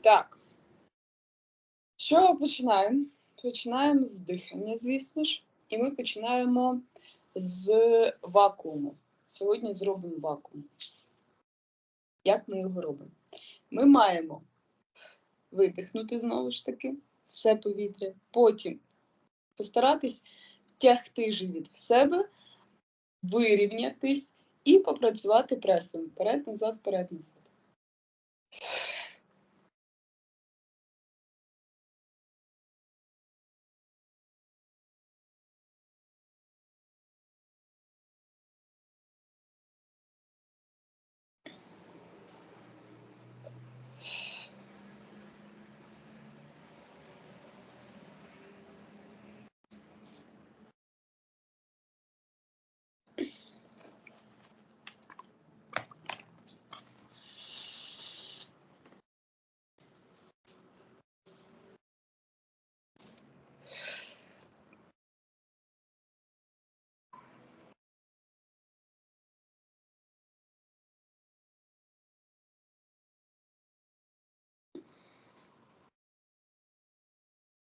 Так. Що починаємо? Починаємо з дихання, звісно ж, і ми починаємо з вакууму. Сьогодні зробимо вакуум. Як ми його робимо? Ми маємо видихнути знову ж таки все повітря, потім постаратись втягти живіт в себе, вирівнятись і попрацювати пресом. Вперед, назад, вперед, назад.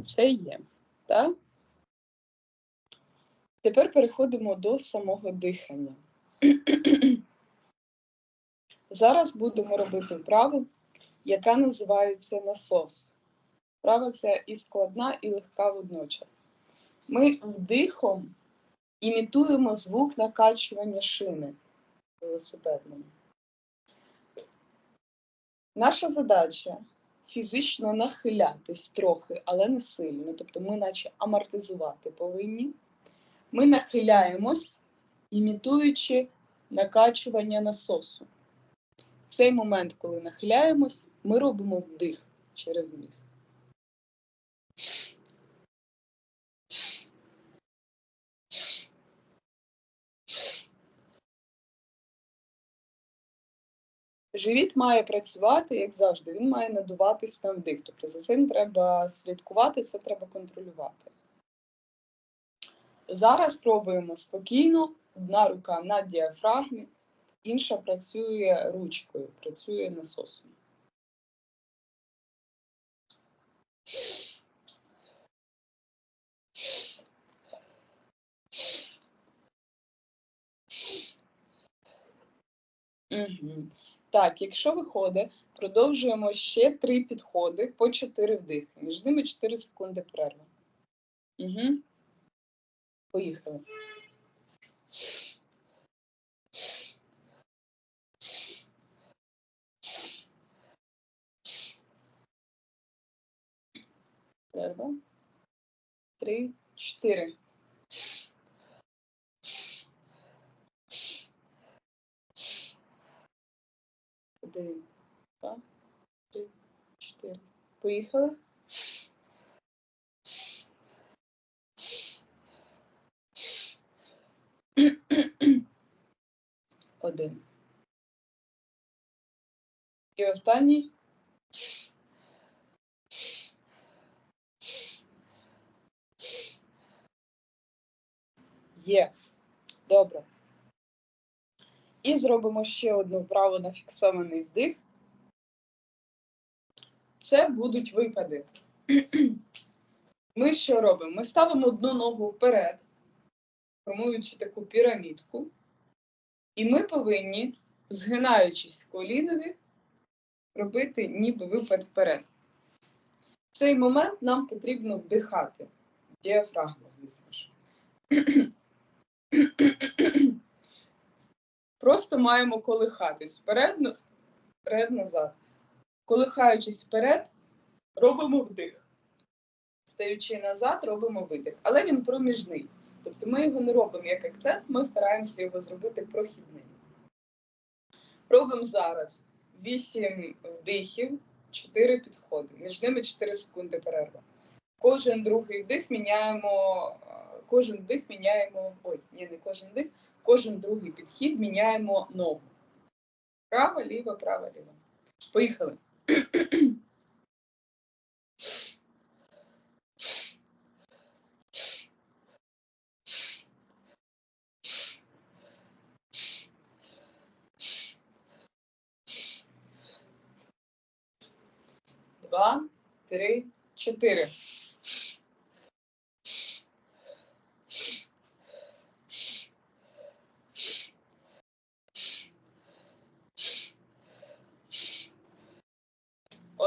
Все є. Так? Тепер переходимо до самого дихання. Зараз будемо робити вправу, яка називається насос. Вправа ця і складна, і легка водночас. Ми вдихом імітуємо звук накачування шини велосипедної. Наша задача фізично нахилятись трохи, але не сильно. Тобто ми, наче амортизувати повинні. Ми нахиляємось, імітуючи накачування насосу. В цей момент, коли нахиляємось, ми робимо вдих через ніс. Живіт має працювати, як завжди, він має надуватись на вдих. Тобто за цим треба слідкувати, це треба контролювати. Зараз пробуємо спокійно. Одна рука на діафрагмі, інша працює ручкою, працює насосом. Угу. Так, якщо виходить, продовжуємо ще три підходи по чотири вдихи. Між ними 4 секунди перерви. Угу. Поїхали. Перерва. Три, чотири. Один, два, три, чотири. Поїхали. Один. І останній. Є. Добре. І зробимо ще одну вправу на фіксований вдих. Це будуть випади. Ми що робимо? Ми ставимо одну ногу вперед, формуючи таку пірамідку, і ми повинні, згинаючись колінові, робити ніби випад вперед. В цей момент нам потрібно вдихати діафрагму, звісно ж. Просто маємо колихатись вперед, вперед, назад. Колихаючись вперед, робимо вдих. стаючи назад, робимо видих. Але він проміжний. Тобто ми його не робимо як акцент, ми стараємося його зробити прохідним. Робимо зараз 8 вдихів, 4 підходи. Між ними 4 секунди перерва. Кожен другий вдих міняємо, кожен вдих міняємо. Ой, ні, не кожен вдих, кожен другий підхід міняємо ногу. Права, ліва, права, ліва. Поїхали. Два, три, чотири.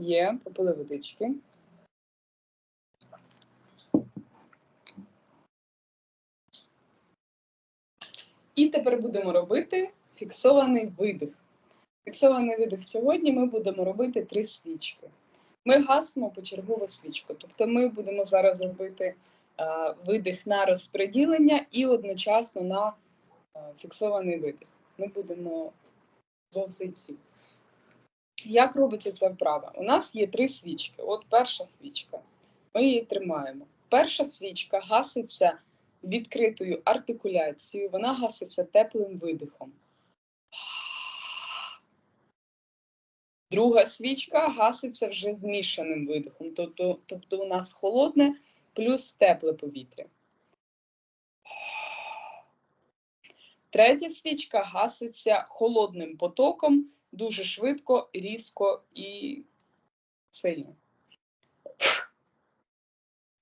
Є, попили водички. І тепер будемо робити фіксований видих. Фіксований видих сьогодні ми будемо робити три свічки. Ми гасимо почергово свічку. Тобто ми будемо зараз робити е, видих на розподілення і одночасно на е, фіксований видих. Ми будемо вовзайці. Як робиться ця вправа? У нас є три свічки. От перша свічка. Ми її тримаємо. Перша свічка гаситься відкритою артикуляцією, вона гаситься теплим видихом. Друга свічка гаситься вже змішаним видихом. Тобто, тобто у нас холодне плюс тепле повітря. Третя свічка гаситься холодним потоком дуже швидко, різко і сильно.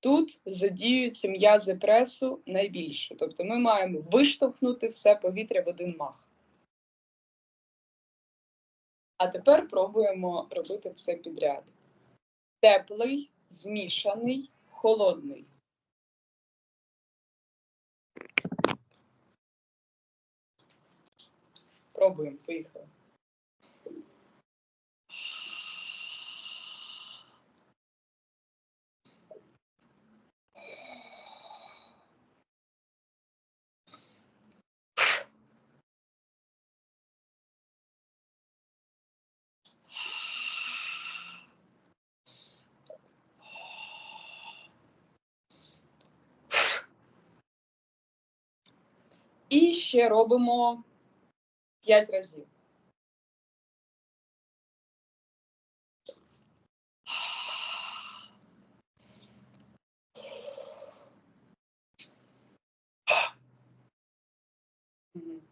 Тут задіюються м'язи пресу найбільше. Тобто ми маємо виштовхнути все повітря в один мах. А тепер пробуємо робити все підряд. Теплий, змішаний, холодний. Пробуємо, поїхали. І ще робимо 5 разів. Мгм.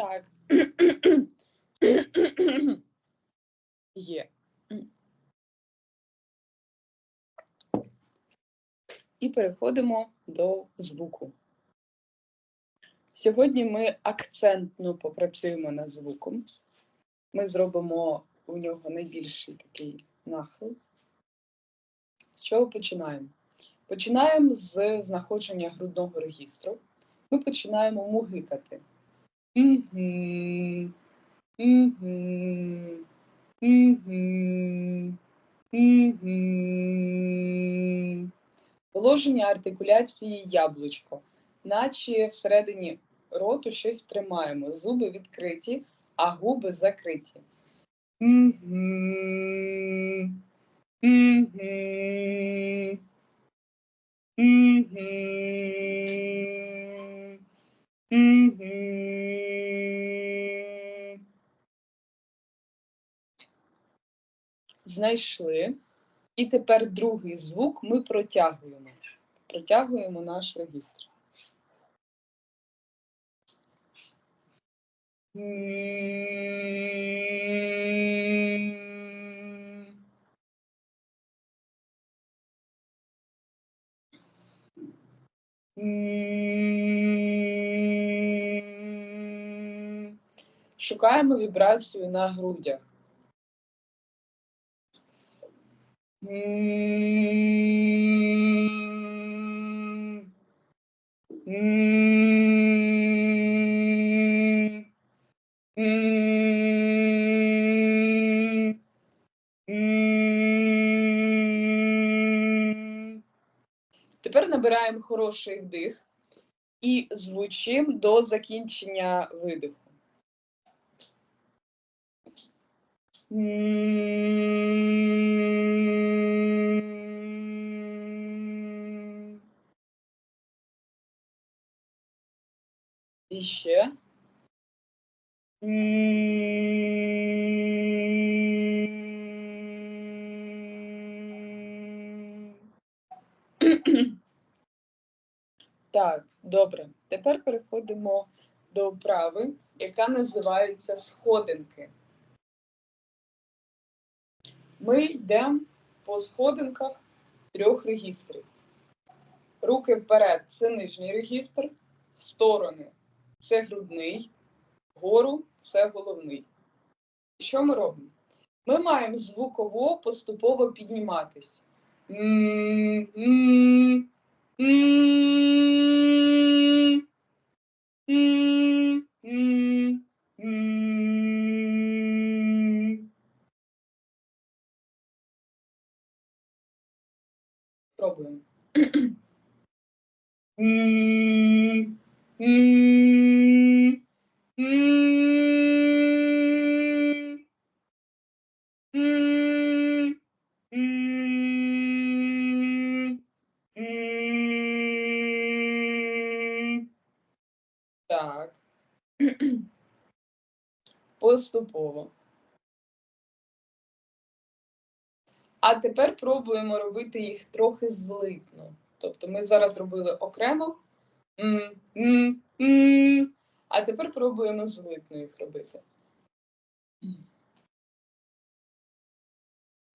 Так. Є. І переходимо до звуку. Сьогодні ми акцентно попрацюємо над звуком. Ми зробимо у нього найбільший такий нахил. З чого починаємо? Починаємо з знаходження грудного регістру. Ми починаємо мугикати. Мгм. Мгм. Мгм. Положення артикуляції яблучко, наче всередині роту щось тримаємо. Зуби відкриті, а губи закриті. Мгм. Мгм. Мгм. Мгм. Знайшли. І тепер другий звук ми протягуємо. Протягуємо наш регістр. Шукаємо вібрацію на грудях. М. М. М. М. Тепер набираємо хороший вдих і звучимо до закінчення видиху. М. І ще. М. Так, добре. Тепер переходимо до вправи, яка називається сходинки. Ми йдемо по сходинках трьох регістрів. Руки вперед це нижній регістр, сторони це грудний, вгору це головний. Що ми робимо? Ми маємо звуково поступово підніматись. Пробуємо. Поступово. А тепер пробуємо робити їх трохи злитно. Тобто ми зараз робили окремо, а тепер пробуємо злитно їх робити.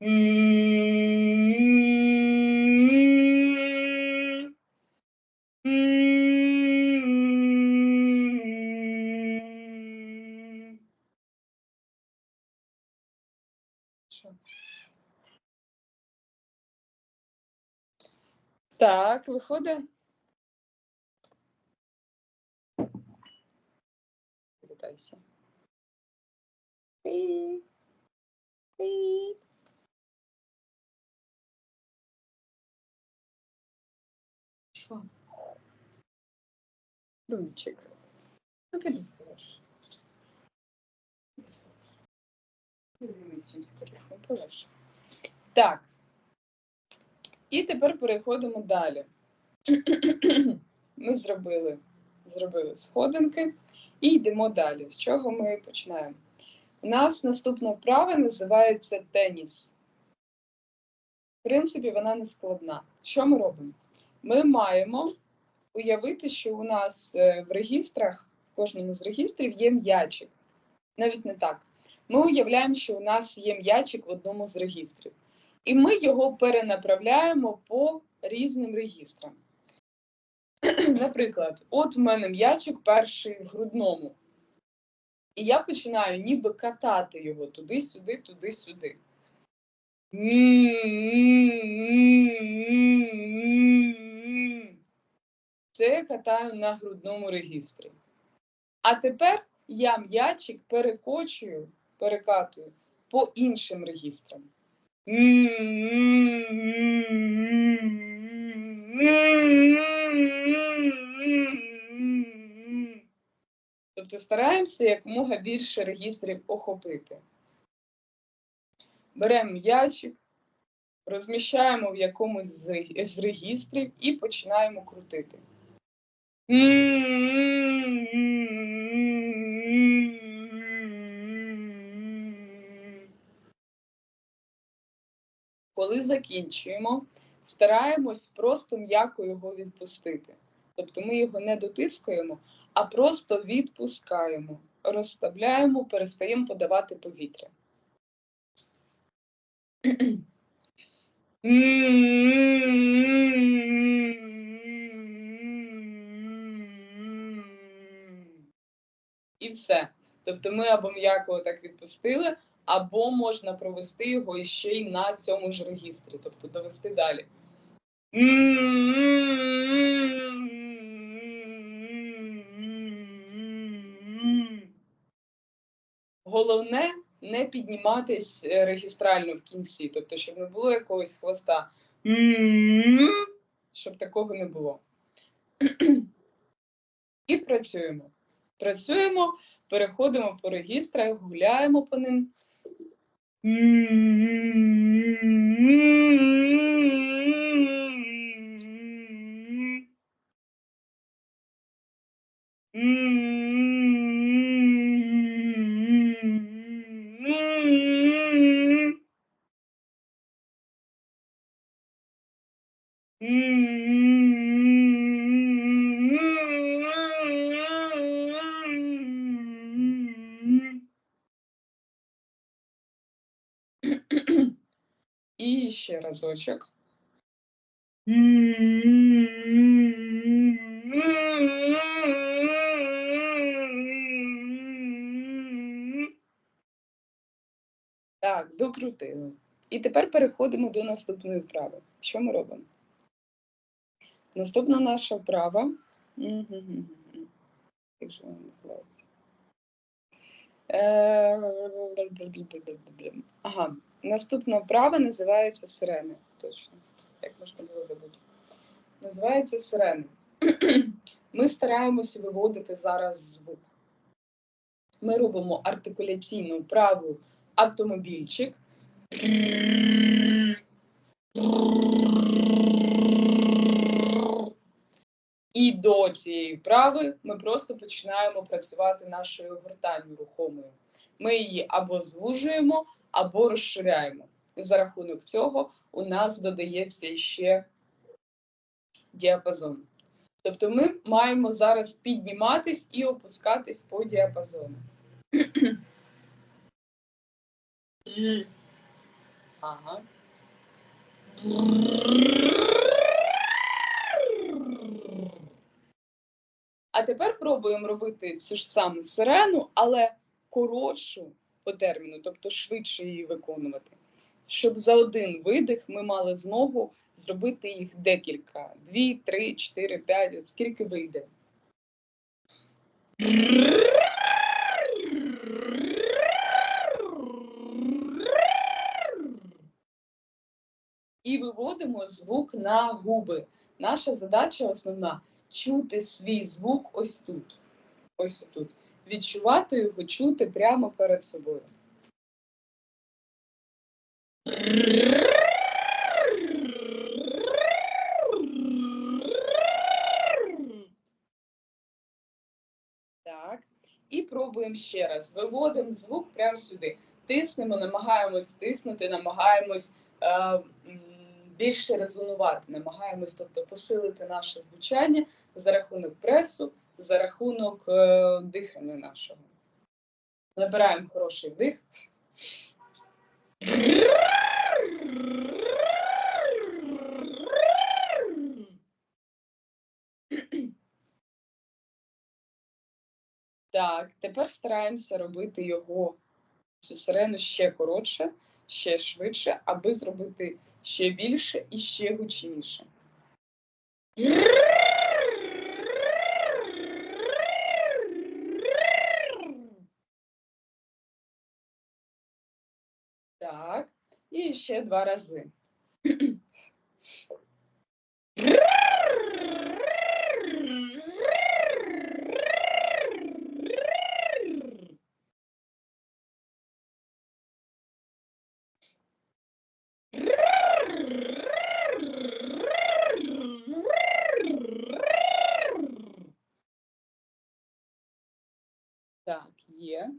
М, Що? Так, виходить. Привітайся. Привіт. Привіт. Що? Рунчик. Ну, підеш. Так. І тепер переходимо далі. Ми зробили, зробили сходинки і йдемо далі. З чого ми починаємо? У нас наступна вправа називається теніс. В принципі, вона не складна. Що ми робимо? Ми маємо уявити, що у нас е, в регістрах, в кожному з регістрів є м'ячик. Навіть не так. Ми уявляємо, що у нас є м'ячик в одному з регістрів. І ми його перенаправляємо по різним регістрам. Наприклад, от в мене м'ячик перший в грудному. І я починаю ніби катати його туди-сюди, туди-сюди. Це я катаю на грудному регістрі. А тепер я м'ячик перекочую, перекатую по іншим регістрам. Тобто стараємося якомога більше регістрів охопити. Беремо м'ячик, розміщаємо в якомусь з, регістрів і починаємо крутити. Закінчуємо, стараємось просто м'яко його відпустити. Тобто ми його не дотискуємо, а просто відпускаємо, розставляємо, перестаємо подавати повітря. І все. Тобто ми або м'яко так відпустили, або можна провести його іще й на цьому ж регістрі, тобто довести далі. Головне не підніматись е, регістрально в кінці, тобто, щоб не було якогось хвоста, щоб такого не було. І працюємо. Працюємо, переходимо по регістрах, гуляємо по ним. І ще разочок. Так, докрутили. І тепер переходимо до наступної вправи. Що ми робимо? Наступна наша вправа. Як же вона називається? Е, Ага, наступна вправа називається сирени. Точно. Як можна було забути? Називається сирени. Ми стараємося виводити зараз звук. Ми робимо артикуляційну вправу автомобільчик. І до цієї вправи ми просто починаємо працювати нашою гортанню рухомою. Ми її або звужуємо, або розширяємо. За рахунок цього у нас додається ще діапазон. Тобто ми маємо зараз підніматись і опускатись по діапазону. Ага. А тепер пробуємо робити цю ж саму сирену, але коротшу по терміну, тобто швидше її виконувати. Щоб за один видих ми мали змогу зробити їх декілька: дві, три, чотири, п'ять, от скільки вийде. І виводимо звук на губи. Наша задача основна чути свій звук ось тут. Ось тут. Відчувати його, чути прямо перед собою. Так. І пробуємо ще раз. Виводимо звук прямо сюди. Тиснемо, намагаємось тиснути, намагаємось е, більше резонувати, намагаємось тобто, посилити наше звучання за рахунок пресу, за рахунок е, дихання нашого. Набираємо хороший вдих. Так, тепер стараємося робити його цю сирену ще коротше, ще швидше, аби зробити ще більше і ще гучніше. І ще два рази. Так, є.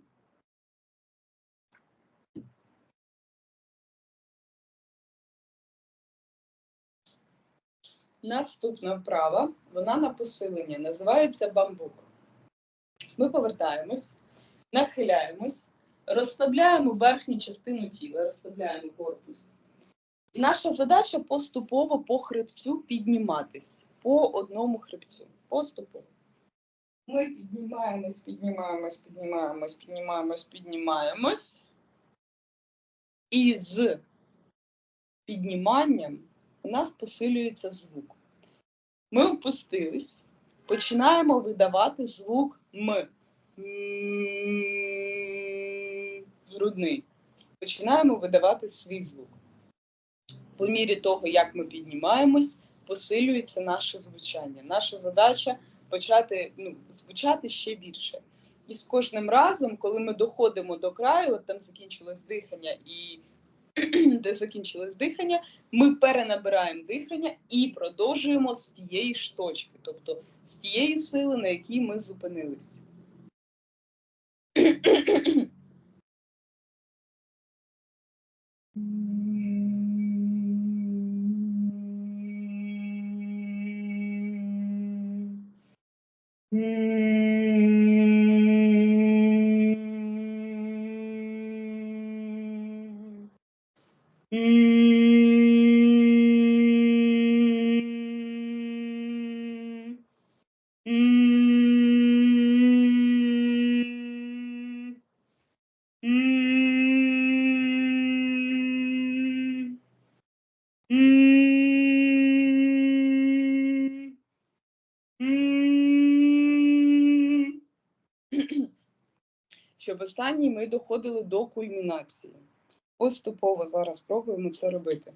Наступна вправа, вона на посилення, називається бамбук. Ми повертаємось, нахиляємось, розслабляємо верхню частину тіла, розслабляємо корпус. Наша задача поступово по хребцю підніматись по одному хребцю. Поступово. Ми піднімаємось, піднімаємось, піднімаємось, піднімаємось, піднімаємось. І з підніманням у нас посилюється звук. Ми опустились, починаємо видавати звук М. Грудний. Починаємо видавати свій звук. По мірі того, як ми піднімаємось, посилюється наше звучання. Наша задача почати ну, звучати ще більше. І з кожним разом, коли ми доходимо до краю, от там закінчилось дихання і де закінчилось дихання, ми перенабираємо дихання і продовжуємо з тієї ж точки, тобто з тієї сили, на якій ми зупинились. Щоб останній ми доходили до кульмінації. Поступово зараз спробуємо це робити.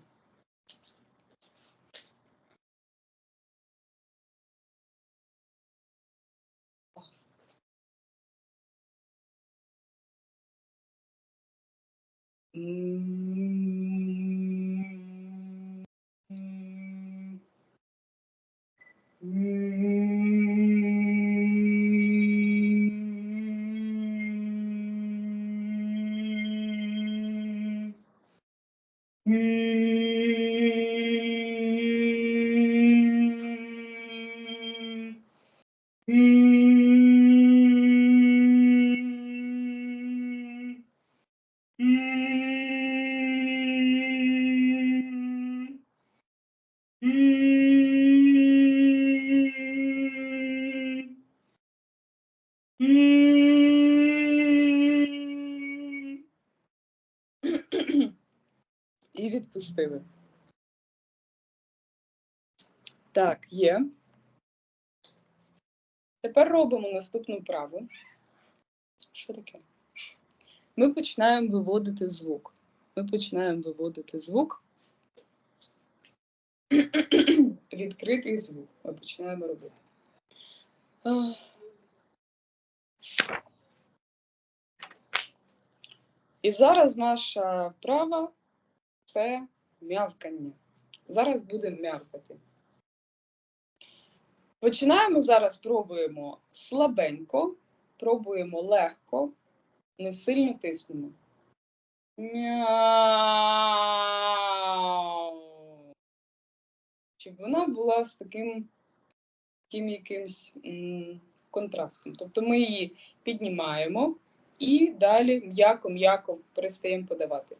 І відпустили. Так, є. Тепер робимо наступну вправу. Що таке? Ми починаємо виводити звук. Ми починаємо виводити звук. Відкритий звук. Ми починаємо робити. І зараз наша вправа це м'явкання. Зараз будемо м'явкати. Починаємо зараз, пробуємо слабенько, пробуємо легко, не сильно тиснемо. Мяу. Щоб вона була з таким, таким якимсь м, контрастом. Тобто ми її піднімаємо і далі м'яко-м'яко перестаємо подавати.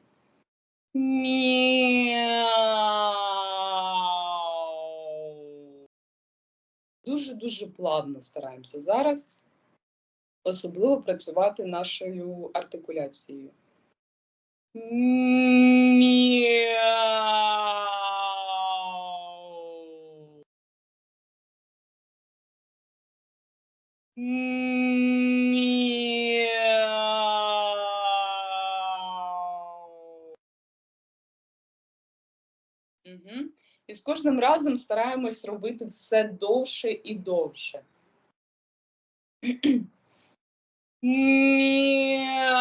Мяу. Дуже-дуже плавно стараємося зараз, особливо працювати нашою артикуляцією. Мяу. З кожним разом стараємось робити все довше і довше. Мяу.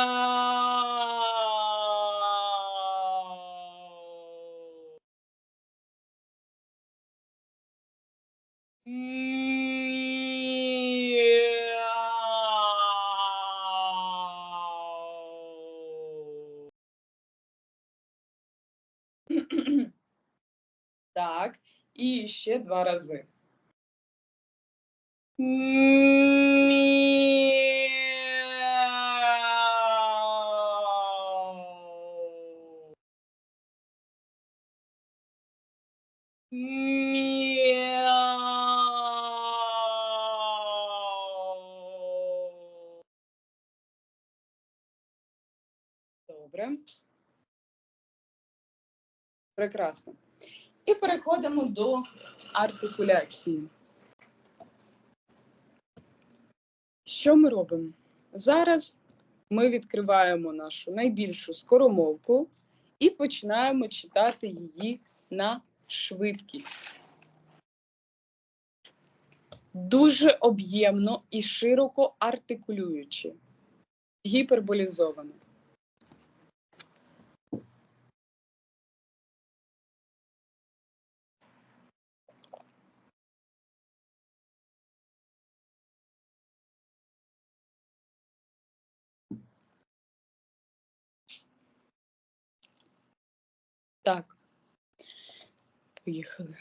І ще два рази. Добре. Прекрасно. І переходимо до артикуляції. Що ми робимо? Зараз ми відкриваємо нашу найбільшу скоромовку і починаємо читати її на швидкість. Дуже об'ємно і широко артикулюючи, гіперболізовано. Так. Поїхали.